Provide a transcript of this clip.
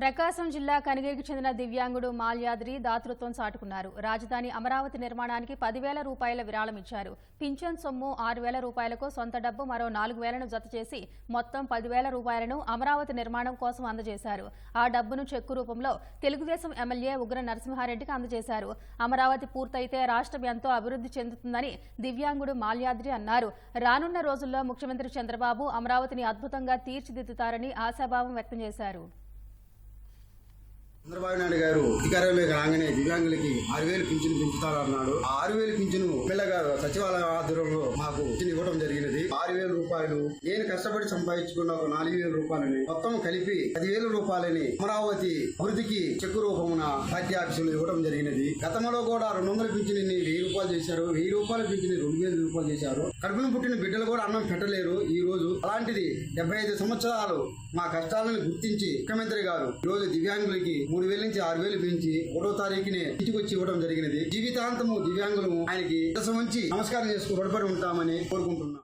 ప్రకాశం జిల్లా కనిగిరికి చెందిన దివ్యాంగుడు మాల్యాద్రి దాతృత్వం చాటుకున్నారు. రాజధాని అమరావతి నిర్మాణానికి పదివేల రూపాయల విరాళం ఇచ్చారు. పింఛన్ సొమ్ము ఆరు వేల రూపాయలకు సొంత డబ్బు మరో నాలుగు వేలను జత చేసి మొత్తం పదివేల రూపాయలను అమరావతి నిర్మాణం కోసం అందజేశారు. ఆ డబ్బును చెక్కు రూపంలో తెలుగుదేశం ఎమ్మెల్యే ఉగ్ర నరసింహారెడ్డికి అందజేశారు. అమరావతి పూర్తయితే రాష్ట్రం ఎంతో అభివృద్ధి చెందుతుందని దివ్యాంగుడు మాల్యాద్రి అన్నారు. రానున్న రోజుల్లో ముఖ్యమంత్రి చంద్రబాబు అమరావతిని అద్భుతంగా తీర్చిదిద్దుతారని ఆశాభావం వ్యక్తం చేశారు. చంద్రబాబు నాయుడు గారు అధికారంలోకి రాగానే దివ్యాంగులకి ఆరు వేలు పింఛను పెంచుతారన్నాడు. ఆ ఆరు వేలు పింఛను పిల్ల గారు సచివాలయ ఆధ్వర్యంలో మాకు పింఛను ఇవ్వడం జరిగినది. ఆరు వేల రూపాయలు నేను కష్టపడి సంపాదించుకున్న ఒక నాలుగు వేల రూపాయలని మొత్తం కలిపి పదివేల రూపాయలని అమరావతి అభివృద్ధికి చెక్కు రూపమున పార్టీ ఆఫీసులు ఇవ్వడం జరిగినది. గతంలో కూడా రెండు వందల పింఛని వెయ్యి రూపాయలు చేశారు. వెయ్యి రూపాయల పింఛని రెండు వేల రూపాయలు చేశారు. కడుపున పుట్టిన బిడ్డలు కూడా అన్నం పెట్టలేరు. ఈ రోజు అలాంటిది డెబ్బై ఐదు సంవత్సరాలు మా కష్టాలను గుర్తించి ముఖ్యమంత్రి గారు ఈ రోజు దివ్యాంగులకి మూడు వేల నుంచి ఆరు వేలు పెంచి ఒకటో తారీఖునే ఇంటికొచ్చి ఇవ్వడం జరిగినది. జీవితాంతము దివ్యాంగులు ఆయనకి దశ ఉంచి నమస్కారం చేసుకుని రుణపడి ఉంటామని కోరుకుంటున్నాం.